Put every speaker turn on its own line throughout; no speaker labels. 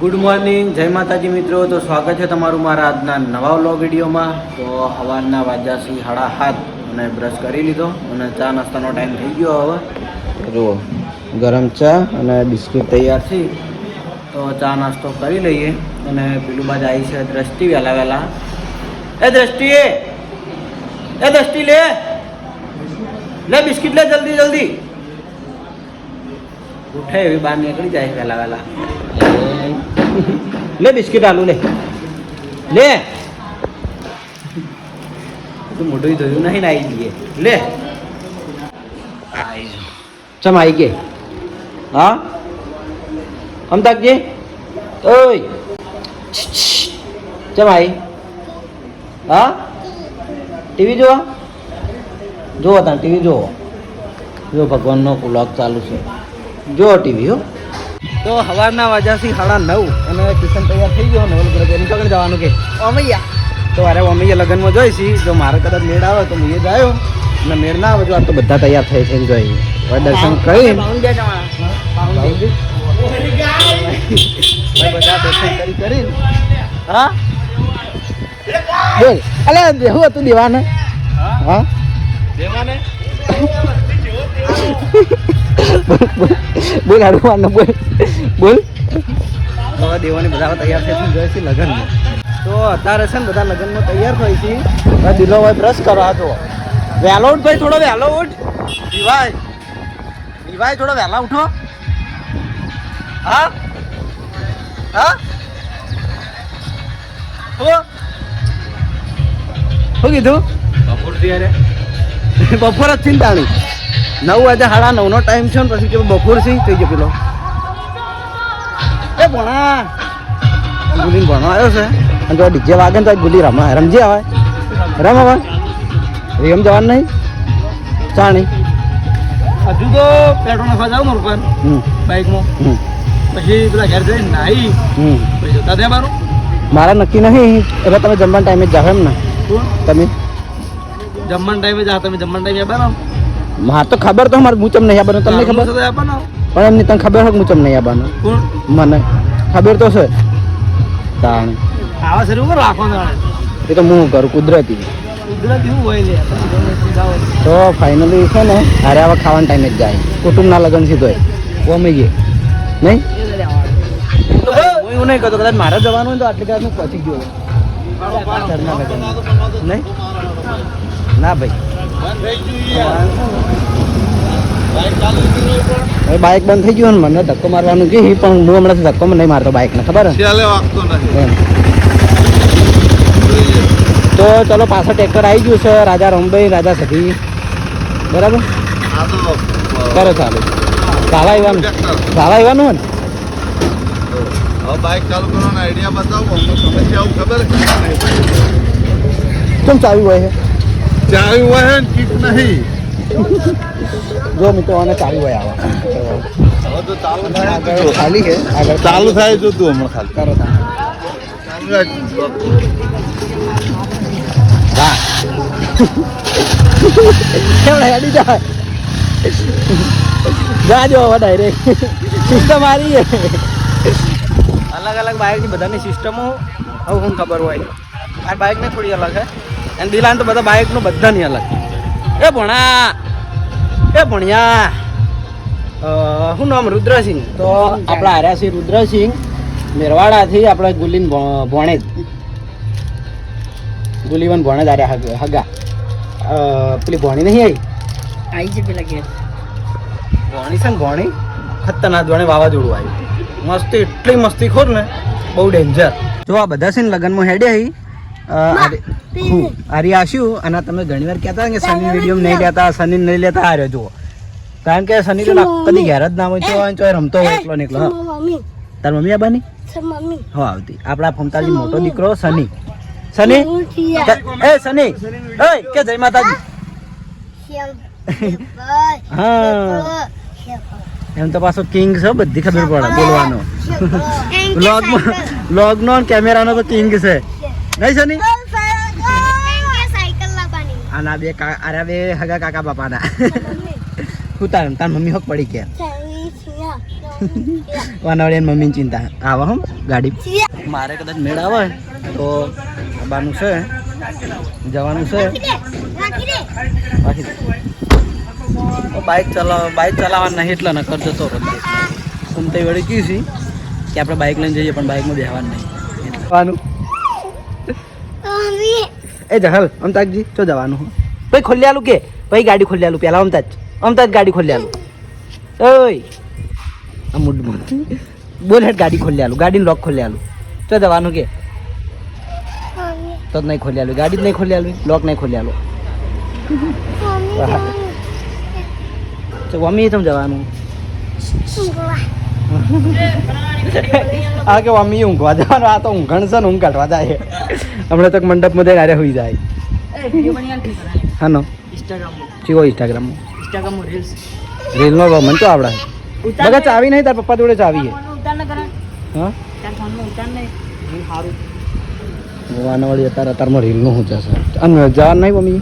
Good morning જય માતાજી મિત્રો. તો સ્વાગત છે તમારું મારા આજના નવા વ્લોગ વિડીયોમાં. તો સવારના વાજા છે હાડા હાથ અને બ્રશ કરી લીધો અને ચા નાસ્તાનો ટાઈમ થઈ ગયો હવે. જુઓ ગરમ ચા અને બિસ્કિટ તૈયાર છે. તો ચા નાસ્તો કરી લઈએ અને પેલું બાદ આવી છે દ્રષ્ટિ વહેલા વહેલા. એ દ્રષ્ટિ એ! એ દ્રષ્ટિ લે! લે બિસ્કિટ લે જલ્દી જલ્દી. ઉઠે એવી બહાર નીકળી જાય વહેલા વહેલા. લે બિસ્કિટ આલુ લે. લે. તું મોઢું ધોયું નહીં ને આવી જઈએ લે. ચમ આવી કે હા? અમતાકજી ઓય. ચમ આવી હા? ટીવી જોવા? જુઓ ત્યાં ટીવી જુઓ જો ભગવાનનો વ્લોગ ચાલુ છે. જો ટીવી હો. તો સવારના વાગ્યાથી સાડા નવ અને કિશન તૈયાર થઈ ગયો ને ઓલું એની કગડ જવાનું કે? અમૈયા તો અરે અમૈયા લગ્નમાં જોઈશી જો મારે કદાચ મેળ આવે તો હું એ જાયો અને મેળ ના આવે જો આ તો બધા તૈયાર થઈ થઈને જોઈ દર્શન કરી. હા? બોલ. અલે હું હતું દેવાને? હા? બોલ હાડું બોલ. બોલ. દેવાની બધા તૈયાર થઈ જાય છે લગ્નમાં. તો અત્યારે છે ને બધા લગ્નમાં તૈયાર થઈ છે. દિલો ભાઈ બ્રશ કરવા તો વહેલો ઉઠ ભાઈ થોડો વહેલો ઉઠ. દિવાય દિવાય થોડો વહેલા ઉઠો. હા? હા? હો? શું કીધું? બપોર જ ચિંતાણી નવ વાગે સાડા નવનો ટાઈમ છે ને પછી બપોર છે થઈ ગયો પેલો. એ ભણા. ગુલી ભણવા આવ્યો છે. અને જો ડીજે વાગે તો ગુલી રમવા રમજી આવે રમ હવે. રેમ જવાનું નહીં. ચાણી.
હજુ તો પેટ્રોલ નાખવા જાવ મારું પર
હમ.
બાઇકમાં. પછી પેલા ઘેર જઈને નાહી. પછી જતા ત્યાં મારું.
મારા નક્કી નહીં. એટલે તમે જમવાના ટાઈમે જ જાઓ એમ ને. તમે?
જમવાના ટાઈમે જાઓ. તમે જમવાના ટાઈમે આપવાનો
મારે તો ખબર તો મારે હું તમને નહીં આવવાનું તમને ખબર?
આપવાનો
પણ એમની તને ખબર હોય હું ચમ નહીં આવવાનું? મને. ખબર તો છે. તાણ.
આવા શરૂ ઉપર રાખવાનો
એ તો હું કરું કુદરતી.
તે
ફાઇનલી છે ને અરે આવા ખાવાના ટાઈમે જ જાય. કુટુંબના લગ્ન સીધો ઓમે ગયે નહીં? હું એવું નહીં કહેતો કદાચ મારે જવાનું હોય તો આટલી કદાચ હું પહોંચી ગયો નહીં? ના ભાઈ. હવે બાઇક બંધ થઈ ગયું ને મને ધક્કો મારવાનું કે પણ હું હમણાંથી ધક્કો નહીં મારતો બાઇકને ખબર? હે? એમ. તો ચલો પાછળ ટ્રેક્ટર આવી ગયું છે રાજા રમભાઈ રાજા સખી બરાબર? કરો ચાલુ. ભાવા આવવાનું ભાવા આવવાનું હોય ને?
બાઇક ચાલુ કરવાનો આઈડિયા બતાવો અમને સમસ્યા આવું ખબર છે?
કેમ ચાવી હોય છે?
ચાવી હોય ને કીટ નહીં.
જો મિત્રો અને ચાલુ હોય આવે.
હવે તો ચાલુ થાય
આગળ ખાલી છે આગળ
ચાલુ થાય જો તું હમણાં ખાલી.
કરો કેમ હેડી જાય? જાજો હવે ડાયરેક્ટ સિસ્ટમ આવી છે. અલગ અલગ બાઇકની બધાની સિસ્ટમો હવે હું ખબર હોય. આ બાઇકને થોડી અલગ છે અને દિલાન તો બધા બાઇકનું બધાની અલગ. એ ભણા. એ ભણ્યા. શું નામ? રુદ્રસિંહ. તો આપણા હાર્યા છે રુદ્રસિંહ મેરવાડાથી આપણે ગુલીન ભોણેજ. ગુલીવન ભોણેજ આર્યા હગ- હગા. પેલી ભોણી નહીં આવી?
આવી છે પેલા ઘેર.
ભોણી છે ને ભોણી? ખતરનાક જોડે વાવાઝોડું આવ્યું. મસ્તી એટલી મસ્તી ખોર ને. બહુ ડેન્જર જો આ બધા છે ને લગ્નમાં હેડે આવી આરી આશ્યું અને તમે ઘણી વાર કહેતા કે સની વીડિયો નહીં લેતા સની નહીં લેતા આ રહ્યો જુઓ. કારણ કે સની તો કદી ઘેર જ ના હોય તો હોય રમતો હોય એકલો ને એકલો હા. તાર મમ્મી આબાની હો આવતી. આપણા ફમતાજી મોટો દીકરો સની સની એ સની એ કે જય માતાજી. હા. એમ તો પાછો કિંગ છે બધી ખબર પડે બોલવાનો. વ્લોગમાં વ્લોગનો કેમેરાનો તો કિંગ છે. નહીં સની આના બે કા આરા બે હગા કાકા બાપાના. હું તાર તાર મમ્મી હોક પડી ગયા
ચાલી
વાનાવળી મમ્મીની ચિંતા. આવે હમ ગાડી. મારે કદાચ મેળ આવે તો આવવાનું છે. જવાનું છે. બાકી તો બાઇક ચલાવ બાઇક ચલાવવા નહીં એટલે નકર જતો રહો સુમતે વળી કીધી છે કે આપણે બાઇક લઈને જઈએ પણ બાઇકમાં બેહવાનું નહીં. જવાનું એ જહલ અમતાજી ચો જવાનું ભાઈ ખોલી આલું કે? ભાઈ ગાડી ખોલી આલું પેલા અમતાજ. અમતાજ ગાડી ખોલી આલું ઓય. આ મૂડ બોલ હેડ ગાડી ખોલી આલું ગાડીને લોક ખોલી આલું ચો જવાનું કે? તો જ નહીં ખોલી આલું ગાડી જ નહીં ખોલી આલું લોક નહીં ખોલી આલું તો મમ્મી તમ જવાનું? આ કે મમ્મી ઊંઘવા જવાનું આ તો ઊંઘણ છે ને ઊંઘ કાઢવા જાય. હમણાં તો મંડપમાં જઈને આરે હોઈ જાય. હાનો? ચીવો રીલ રીલનો મને તો આવડે. બધા ચાવી નહીં તાર પપ્પા જોડે ચાવી હા? વાના વાળી અત્યારે અત્યારમાં રીલનું શું છે અને જવાનું નહીં મમ્મી?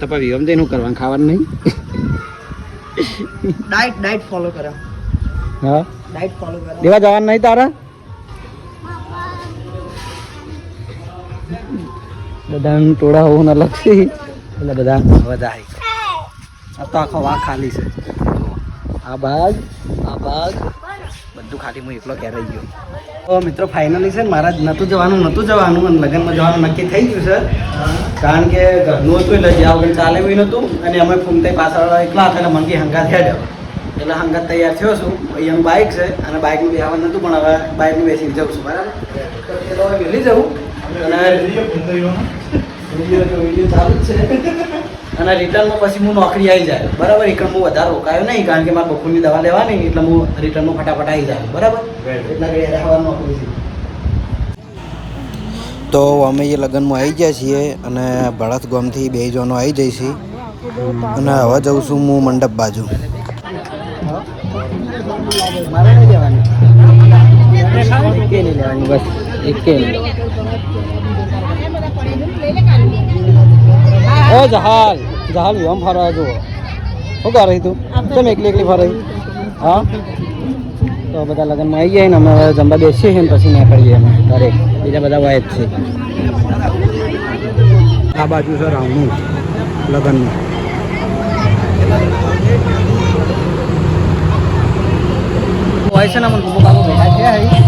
તો પછી જઈને શું કરવાનું? ખાવાનું નહીં?
ડાયટ ડાયટ ફોલો કરે.
હા?
ડાયટ ફોલો કરે.
દેવા જવાનું નહીં તારા? બધાનું ટોળા હોવું ના લક્ષી એટલે બધા વધારે. આ તો આખો વા ખાલી છે. આ ભાગ આ બાગ. બધું ખાલી હું એકલો ઘેર રહી ગયો. તો મિત્રો ફાઇનલી છે ને મારા નહોતું જવાનું નહોતું જવાનું અને લગ્નમાં જવાનું નક્કી થઈ ગયું છે. કારણ કે ઘરનું હતું એટલે જ્યાં વગર ચાલે બી નહોતું અને અમે ફૂમતે પાછળ એકલા હતા એટલે મંગી હંગાત હેડ્યો. એટલે હંગાત તૈયાર થયો છું. અહીંયાનું બાઇક છે અને બાઇકનું બેહવાનું નહોતું પણ હવે બાઇકનું બેસીને જવું છું બરાબર? હવે વહેલી જવું. અને ચાલુ જ છે. અને રિટર્નમાં પછી હું નોકરી આવી જાય. બરાબર? એકણ હું વધારે રોકાયો નહીં કારણ કે મારે બપોરની દવા લેવાની એટલે હું રિટર્નમાં ફટાફટ આવી જાય બરાબર? એટલા ઘડી રહેવા નોકરી તો અમે એ લગ્નમાં આવી ગયા છીએ અને ભળત ગામથી બે જણો આવી જઈશી અને હવે જઉં છું હું મંડપ બાજુ. મારે બસ. ઓ જહાલ જહાલ એમ ફરવા જુઓ. શું કરે તું? તમે એકલી એકલી ફરે? હા? તો બધા લગ્નમાં આવી જાય ને અમે હવે જમવા બેસીએ છીએ ને પછી નીકળીએ અમે ઘરે. બીજા બધા વાય જ છે. આ બાજુ છે આવું લગ્નનું. હોય છે ને અમને ગુગુ કાકો ભેગા છે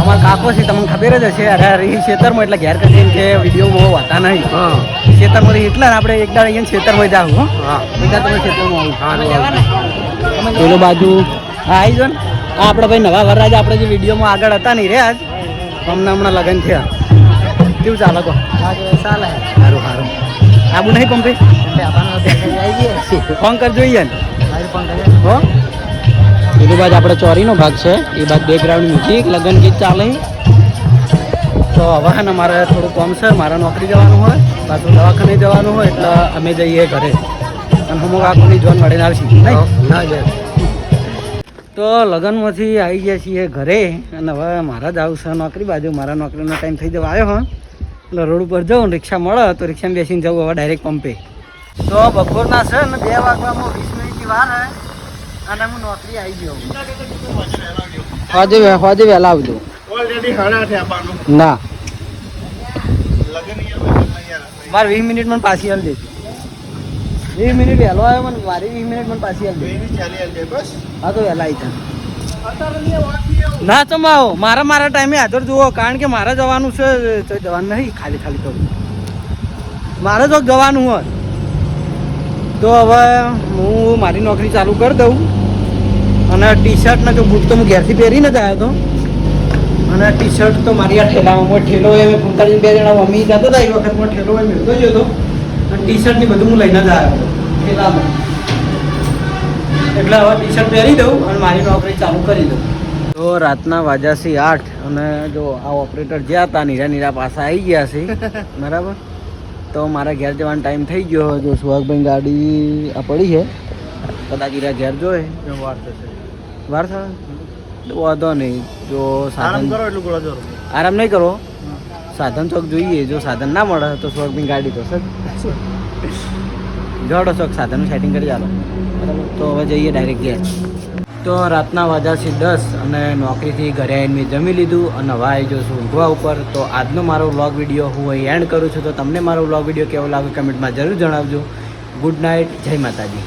અમારા કાકો છે તમને ખબર જ હશે અરે એ ખેતરમાં એટલે ઘેર કરીને કે વીડિયો બહુ હતા નહીં. ખેતરમાં એટલા ને આપણે એક દાડ અહીંયા ખેતરમાં જાવ હો. હા. બધા તમે ખેતરમાં આવું. પેલો બાજુ. હા આવી જો ને. આ આપણે ભાઈ નવા વરરાજ આપણે જે વિડીયોમાં આગળ હતા નહીં રે આજ હમણાં હમણાં લગ્ન થયા. કેવું ચાલે કો ચાલે. સારું સારું. આબુ નહીં પંપે? ફોન કરજો ઈયન હો? પેલી બાદ આપણે ચોરીનો ભાગ છે. એ બાદ બેકગ્રાઉન્ડ મ્યુઝિક લગ્ન ગીત ચાલે. તો હવે ને મારે થોડું કોમ છે મારે નોકરી જવાનું હોય પાછું દવાખાને જવાનું હોય એટલે અમે જઈએ ઘરે. અને હું કાકોની જોન મળીને આવશે. નહીં? તો લગ્નમાંથી આવી ગયા છીએ ઘરે અને હવે મારા જ આવું છે નોકરી બાજુ. મારા નોકરીનો ટાઈમ થઈ જવા આવ્યો હા. એટલે રોડ ઉપર જાઉં રિક્ષા મળે તો રિક્ષામાં બેસીને જવું હવે ડાયરેક્ટ પંપે. તો બપોરના છે ને બે વાગવામાં વીસ મિનિટની વાર હે. અને હું નોકરી આવી ગયો. હોજે હોજે વહેલા આવજો.
ઓલરેડી સાડા છે આપવાનું
ના. મારે વીસ મિનિટ મને પાછી હાલ દેજો વીસ મિનિટ વહેલો આવ્યો મને મારી વીસ મિનિટ મને પાછી હાલ દેજો
બસ.
હા તો વહેલા આવી. ના ચમાવો મારા મારા ટાઈમે હાજર જુઓ કારણ કે મારે જવાનું છે તો જવાનું નહીં ખાલી ખાલી કરું મારે તો જવાનું હોય. તો હવે હું મારી નોકરી ચાલુ કરી દઉં. અને ટી શર્ટ ને જો બૂટ તો હું ઘેરથી પહેરીને જ આવ્યો હતો. અને ટી શર્ટ તો મારી આ ઠેલામાં ઠેલો એ મેં ફૂંકાડીને બે જણા મમ્મી જતો હતા, એ વખત હું ઠેલો એ મેળતો જ હતો. અને ટી શર્ટ ને બધું હું લઈને જ આવ્યો ઠેલામાં. એટલે હવે ટી શર્ટ પહેરી દઉં અને મારી નોકરી ચાલુ કરી દઉં. તો રાતના વાજાસી આઠ અને જો આ ઓપરેટર જ્યાં હતા નીરા નીરા પાસા આવી ગયા છે. બરાબર? તો મારા ઘેર જવાનો ટાઈમ થઈ ગયો જો સુહાગભાઈ ગાડી આ પડી છે. કદાચ હીરા ઘેર જોએ
વાર થશે.
વાંધો નહીં. જો સાધન
કરો એટલું
આરામ નહીં કરો. સાધન ચોક જોઈએ. જો સાધન ના મળે તો સુહાગભાઈ ગાડી તો સર જોડો ચોક સાધનનું સેટિંગ કરી ચાલો. તો હવે જઈએ ડાયરેક્ટ ઘેર તો રાતના વાજાસી દસ અને નોકરીથી ઘરે આવીને મેં જમી લીધું અને હવે આવી જશું ઊંઘવા ઉપર, તો આજનો મારો વ્લોગ વીડિયો હું અહીં એન્ડ કરું છું. તો તમને મારો વ્લોગ વીડિયો કેવો લાગે કમેન્ટમાં જરૂર જણાવજો. ગુડ નાઇટ જય માતાજી.